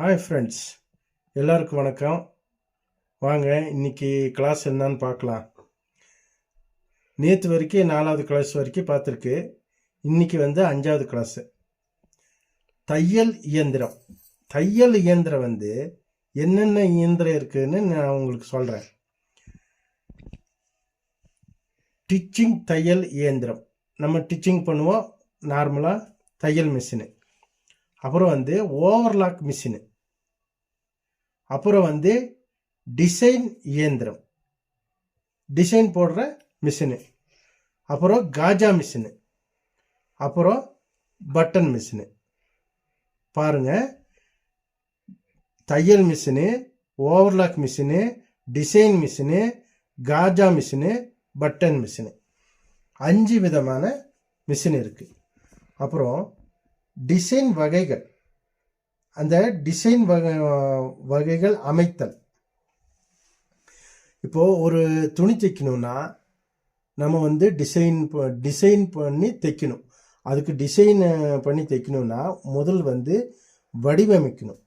Hi friends எல்லாருக்கும் வணக்கம். வாங்க இன்னைக்கு கிளாஸ் என்னன்னு பார்க்கலாம். நேற்று வரைக்கும் நாலாவது கிளாஸ் வரைக்கும் பார்த்துருக்கு. இன்னைக்கு வந்து அஞ்சாவது கிளாஸு தையல் இயந்திரம். தையல் இயந்திரம் வந்து என்னென்ன இயந்திரம் இருக்குதுன்னு நான் உங்களுக்கு சொல்கிறேன் டிச்சிங் தையல் இயந்திரம். நம்ம டிச்சிங் பண்ணுவோம். நார்மலாக தையல் மிஷினு அப்புறம் வந்து ஓவர்லாக் மிஷினு அப்புறம் வந்து டிசைன் இயந்திரம். டிசைன் போடுற மிஷினு அப்புறம் காஜா மிஷினு அப்புறம் பட்டன் மிஷினு பாருங்க. தையல் machine overlock machine design machine Khaja machine button machine அஞ்சு விதமான மிஷின் இருக்குது அப்புறம் டிசைன் வகைகள். அந்த டிசைன் வகை வகைகள் அமைத்தல். இப்போது ஒரு துணி தைக்கணும்னா நம்ம வந்து டிசைன் ப- டிசைன் பண்ணி தைக்கணும். அதுக்கு டிசைன் பண்ணி தைக்கணும்னா முதல் வந்து வடிவமைக்கணும்.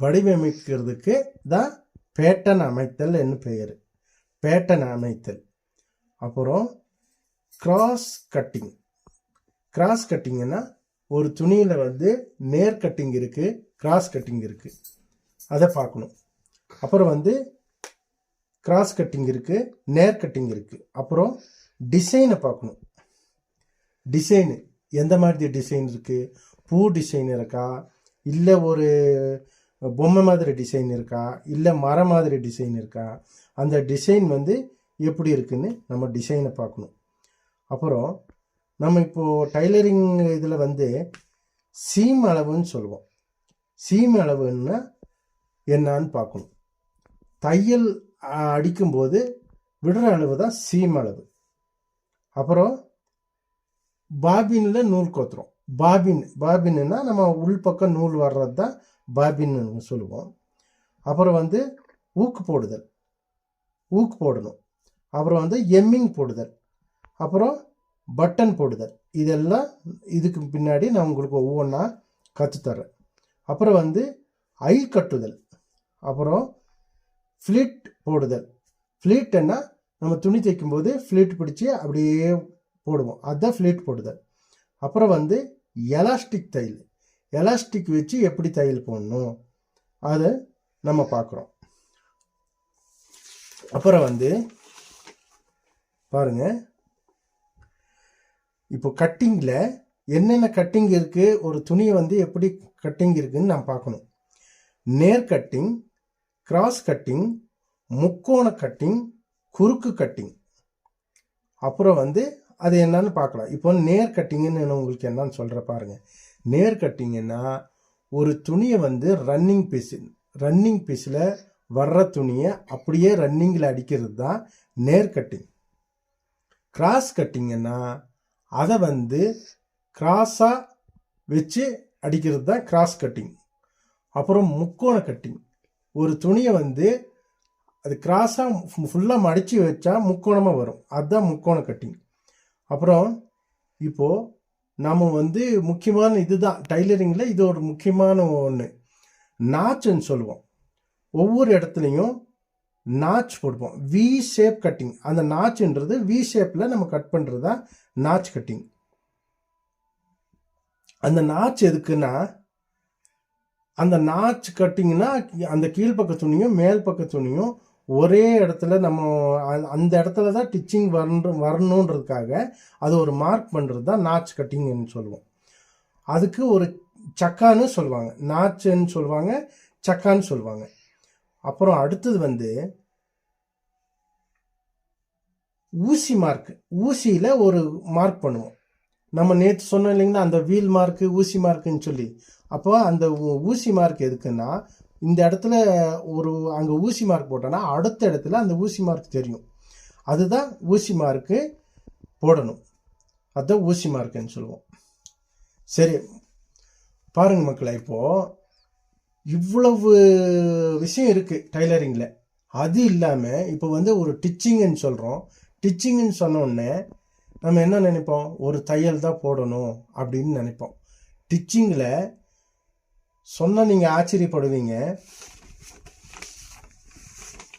வடிவமைக்கிறதுக்கு தான் பேட்டன் அமைத்தல் என்று பெயர். பேட்டன் அமைத்தல். அப்புறம் கிராஸ் கட்டிங் கிராஸ் கட்டிங்னா ஒரு துணியில் வந்து நேர் கட்டிங் இருக்குது கிராஸ் கட்டிங் இருக்குது அதை பார்க்கணும். அப்புறம் வந்து கிராஸ் கட்டிங் இருக்குது நேர் கட்டிங் இருக்குது அப்புறம் டிசைனை பார்க்கணும். டிசைனு எந்த மாதிரி டிசைன் இருக்குது பூ டிசைன் இருக்கா? இல்லை ஒரு பொம்மை மாதிரி டிசைன் இருக்கா? இல்லை மரம் மாதிரி டிசைன் இருக்கா? அந்த டிசைன் வந்து எப்படி இருக்குன்னு நம்ம டிசைனை பார்க்கணும். அப்புறம் நம்ம இப்போது டைலரிங் இதில் வந்து சீம் அளவுன்னு சொல்லுவோம். சீம் அளவுன்னா என்னன்னு பார்க்கணும். தையல் அடிக்கும்போது விடுற அளவு தான் சீம் அளவு. அப்புறம் பாபினில் நூல் கோத்துறோம். பாபின் பாபின்னா நம்ம உள்பக்கம் நூல் வர்றது தான் பாபின்னு சொல்லுவோம். அப்புறம் வந்து ஊக்கு போடுதல். ஊக்கு போடணும். அப்புறம் வந்து எம்மிங் போடுதல். அப்புறம் பட்டன் போடுதல். இதெல்லாம் இதுக்கு பின்னாடி நான் உங்களுக்கு ஒவ்வொன்றா கற்றுத்தர்றேன் அப்புறம் வந்து ஐ கட்டுதல். அப்புறம் ஃப்ளிட் போடுதல். ஃப்ளீட்டுன்னா நம்ம துணி தைக்கும்போது ஃப்ளீட் பிடிச்சி அப்படியே போடுவோம். அதுதான் ஃப்ளீட் போடுதல். அப்புறம் வந்து எலாஸ்டிக் தையல் எலாஸ்டிக் வச்சு எப்படி தையல் போடணும்? அதை நம்ம பார்க்குறோம் அப்புறம் வந்து பாருங்க. இப்போ கட்டிங்கில் என்னென்ன கட்டிங் இருக்குது ஒரு துணியை வந்து எப்படி கட்டிங் இருக்குதுன்னு நான் பார்க்கணும். நேர் கட்டிங் கிராஸ் கட்டிங் முக்கோண கட்டிங் குறுக்கு கட்டிங் அப்புறம் வந்து அது என்னன்னு பார்க்கலாம். இப்போ நேர் கட்டிங்குன்னு உங்களுக்கு என்னன்னு சொல்கிற பாருங்கள் நேர் கட்டிங்கன்னா ஒரு துணியை வந்து ரன்னிங் பீஸ் ரன்னிங் பீஸில் வர்ற துணியை அப்படியே ரன்னிங்கில் அடிக்கிறது தான் நேர் கட்டிங் கிராஸ் கட்டிங்கன்னா அதை வந்து கிராஸாக வச்சு அடிக்கிறது தான் கிராஸ் கட்டிங் அப்புறம் முக்கோண கட்டிங் ஒரு துணியை வந்து அது கிராஸாக ஃபுல்லாக மடித்து வச்சா முக்கோணமாக வரும். அதுதான் முக்கோண கட்டிங் அப்புறம் இப்போது நம்ம வந்து முக்கியமான இதுதான் டைலரிங்கில் இது ஒரு முக்கியமான ஒன்று நாச்சுன்னு சொல்லுவோம். ஒவ்வொரு இடத்துலையும் நாச் போடுவோம் வி ஷேப் கட்டிங் அந்த நாச்சுன்றது வி ஷேப்பில் நம்ம கட் பண்ணுறது தான் நாச் கட்டிங் அந்த நாச் எதுக்குன்னா அந்த நாச் கட்டிங்னா அந்த கீழ்ப்பக்க துணியும் மேல் பக்க துணியும் ஒரே இடத்துல நம்ம அந்த- அந்த இடத்துல தான் டிச்சிங் வரணும் வரணுன்றதுக்காக அது ஒரு மார்க் பண்ணுறது தான் நாச் கட்டிங்னு சொல்லுவோம். அதுக்கு ஒரு சக்கான்னு சொல்லுவாங்க. நாச்சுன்னு சொல்லுவாங்க சக்கான்னு சொல்லுவாங்க. அப்புறம் அடுத்தது வந்து ஊசி மார்க் ஊசியில் ஒரு மார்க் பண்ணுவோம். நம்ம நேற்று சொன்னோம் இல்லைங்கன்னா அந்த வீல் மார்க்கு ஊசி மார்க்குன்னு சொல்லி. அப்போ அந்த ஊ- ஊசி மார்க் எதுக்குன்னா இந்த இடத்துல ஒரு அங்கே ஊசி மார்க் போட்டோன்னா அடுத்த இடத்துல அந்த ஊசி மார்க் தெரியும். அதுதான் ஊசி மார்க்கு போடணும். அதுதான் ஊசி மார்க்குன்னு சொல்லுவோம். சரி. பாருங்க மக்களை இப்போது இவ்வளவு விஷயம் இருக்குது டைலரிங்கில் அது இல்லாமல் இப்போ வந்து ஒரு டிச்சிங்னு சொல்கிறோம் டிச்சிங்னு சொன்னோடனே நம்ம என்ன நினைப்போம்? ஒரு தையல் தான் போடணும் அப்படின்னு நினைப்போம். டிச்சிங்கில் சொன்னால் நீங்கள் ஆச்சரியப்படுவீங்க.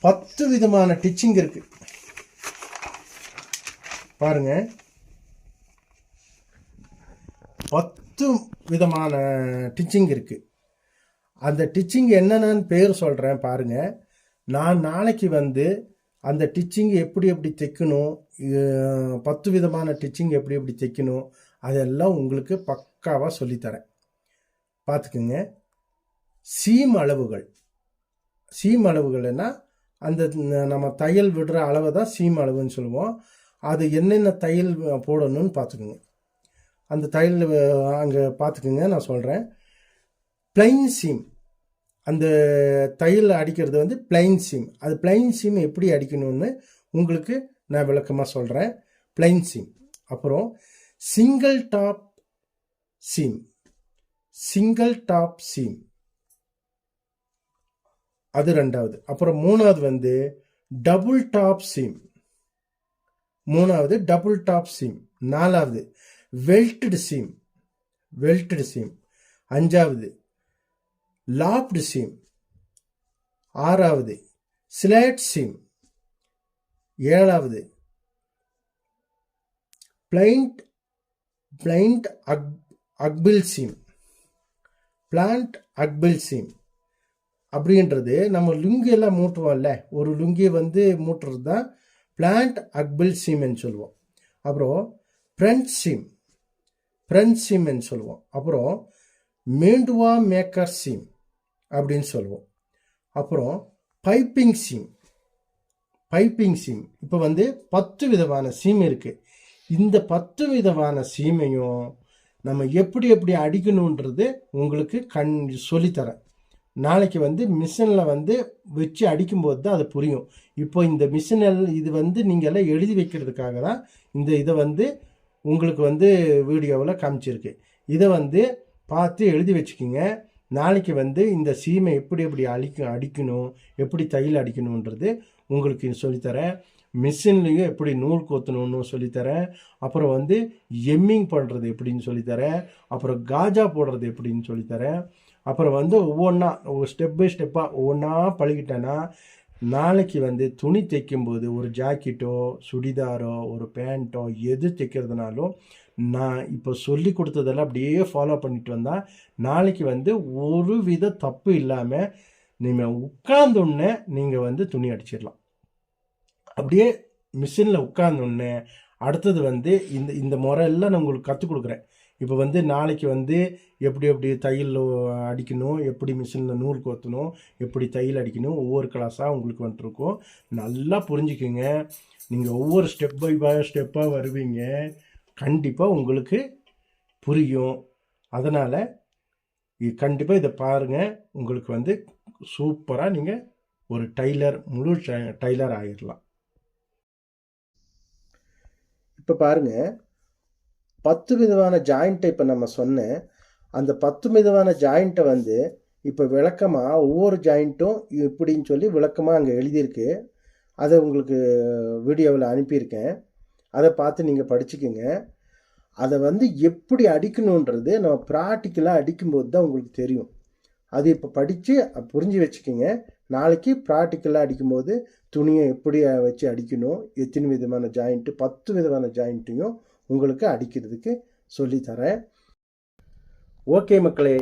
பத்து விதமான டிச்சிங் இருக்கு. பாருங்க. பத்து விதமான டிச்சிங் இருக்குது அந்த டிச்சிங் என்னென்னு பேர் சொல்கிறேன் பாருங்க. நான் நாளைக்கு வந்து அந்த டிச்சிங் எப்படி எப்படி தைக்கணும் பத்து விதமான டிச்சிங் எப்படி எப்படி தைக்கணும் அதெல்லாம் உங்களுக்கு பக்காவாக சொல்லித்தரேன். பார்த்துக்குங்க சீம் அளவுகள். சீம் அளவுகள்னா அந்த நம்ம தையல் விடுற அளவை தான் சீம் அளவுன்னு சொல்லுவோம். அது என்னென்ன தையல் போடணும்னு பார்த்துக்குங்க அந்த தையல் அங்கே பார்த்துக்குங்க நான் சொல்கிறேன் பிளைன் சீம் அந்த தையல் அடிக்கிறது வந்து பிளைன் சீம் அது பிளைன் சீம் எப்படி அடிக்கணும்னு உங்களுக்கு நான் விளக்கமாக சொல்கிறேன் பிளைன் சீம் அப்புறம் single top seam single top seam அது ரெண்டாவது. அப்புறம் மூணாவது வந்து டபுள் டாப் சீம் மூணாவது டபுள் டாப் சீம் நாலாவது வெல்டடு சீம் வெல்டட் சீம் அஞ்சாவது லாப்டு சீம். ஆறாவது ஸ்லேட் சீம். ஏழாவது பிளைண்ட் பிளைண்ட் அக் அக்பில் சீம். பிளான்ட் அக்பில் சீம். அப்படின்றது நம்ம லுங்கி எல்லாம் மூட்டுவோம்ல ஒரு லுங்கியை வந்து மூட்டுறது தான் பிளான்ட் அக்பில் சீம்னு சொல்லுவோம். அப்புறம் ஃப்ரெண்ட் சீம். ஃப்ரெண்ட் சீம்னு சொல்லுவோம். அப்புறம் மேண்டுவா மேக்கர் சீம். அப்படின்னு சொல்லுவோம். அப்புறம் பைப்பிங் சீம் பைப்பிங் சீம் இப்போ வந்து பத்து விதமான சீம் இருக்குது இந்த பத்து விதமான சீமையும் நம்ம எப்படி எப்படி அடிக்கணுன்றது உங்களுக்கு கண் சொல்லித்தரேன். நாளைக்கு வந்து மிஷினில் வந்து வச்சு அடிக்கும்போது தான் அது புரியும். இப்போ இந்த மிஷினில் இது வந்து நீங்கள் எல்லாம் எழுதி வைக்கிறதுக்காக தான் இந்த இதை வந்து உங்களுக்கு வந்து வீடியோவில் காமிச்சிருக்கு. இதை வந்து பார்த்து எழுதி வச்சுக்கிங்க. நாளைக்கு வந்து இந்த சீமை எப்படி எப்படி அழிக்க அடிக்கணும் எப்படி தையல் அடிக்கணுன்றது உங்களுக்கு சொல்லித்தரேன். மிஷின்லேயும் எப்படி நூல் கோத்தணும்னு சொல்லித்தரேன். அப்புறம் வந்து எம்மிங் பண்ணுறது எப்படின்னு சொல்லித்தரேன். அப்புறம் காஜா போடுறது எப்படின்னு சொல்லித்தரேன். அப்புறம் வந்து ஒவ்வொன்றா ஸ்டெப் பை ஸ்டெப்பாக ஒவ்வொன்றா பழகிட்டேன்னா நாளைக்கு வந்து துணி தைக்கும்போது ஒரு ஜாக்கெட்டோ சுடிதாரோ ஒரு பேண்ட்டோ எது தைக்கிறதுனாலும் நான் இப்போ சொல்லி கொடுத்ததெல்லாம் அப்படியே ஃபாலோ பண்ணிட்டு வந்தால் நாளைக்கு வந்து ஒரு வித தப்பு இல்லாமல் நீங்கள் உட்கார்ந்தோடனே நீங்கள் வந்து துணி அடிச்சிடலாம். அப்படியே மிஷினில் உட்கார்ந்தோடனே அடுத்தது வந்து இந்த இந்த முறையெல்லாம் நான் உங்களுக்கு கற்றுக் கொடுக்குறேன். இப்போ வந்து நாளைக்கு வந்து எப்படி எப்படி தையல் அடிக்கணும் எப்படி மிஷினில் நூல் கோத்தணும் எப்படி தையல் அடிக்கணும் ஒவ்வொரு கிளாஸாக உங்களுக்கு வந்துருக்கும். நல்லா புரிஞ்சுக்குங்க. நீங்கள் ஒவ்வொரு ஸ்டெப் பை பை ஸ்டெப்பாக வருவீங்க. கண்டிப்பாக உங்களுக்கு புரியும். அதனால் கண்டிப்பாக இதை பாருங்கள் உங்களுக்கு வந்து சூப்பராக நீங்கள் ஒரு டைலர் முழு டைலர் ஆயிடலாம் இப்போ பாருங்கள் பத்து விதமான ஜாயிண்ட்டை இப்போ நம்ம சொன்னேன் அந்த பத்து விதமான ஜாயிண்ட்டை வந்து இப்போ விளக்கமாக ஒவ்வொரு ஜாயிண்ட்டும் இப்படின்னு சொல்லி விளக்கமாக அங்கே எழுதியிருக்கு. அதை உங்களுக்கு வீடியோவில் அனுப்பியிருக்கேன். அதை பார்த்து நீங்கள் படிச்சுக்கோங்க. அதை வந்து எப்படி அடிக்கணுன்றது நம்ம ப்ராக்டிக்கலாக அடிக்கும்போது தான் உங்களுக்கு தெரியும். அது இப்போ படித்து புரிஞ்சு வச்சுக்கோங்க. நாளைக்கு ப்ராக்டிக்கலாக அடிக்கும்போது துணியை எப்படி வச்சு அடிக்கணும் எத்தனை விதமான ஜாயிண்ட்டு பத்து விதமான ஜாயிண்ட்டையும் உங்களுக்கு அடிக்கிறதுக்கு சொல்லித்தரேன். ஓகே மக்களே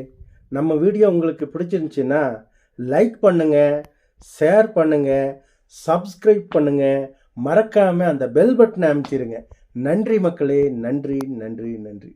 நம்ம வீடியோ உங்களுக்கு பிடிச்சிருந்துச்சின்னா லைக் பண்ணுங்கள் ஷேர் பண்ணுங்கள் சப்ஸ்கிரைப் பண்ணுங்கள் மறக்காமல் அந்த பெல் பட்டனை அமைச்சிருங்க. நன்றி மக்களே நன்றி நன்றி நன்றி.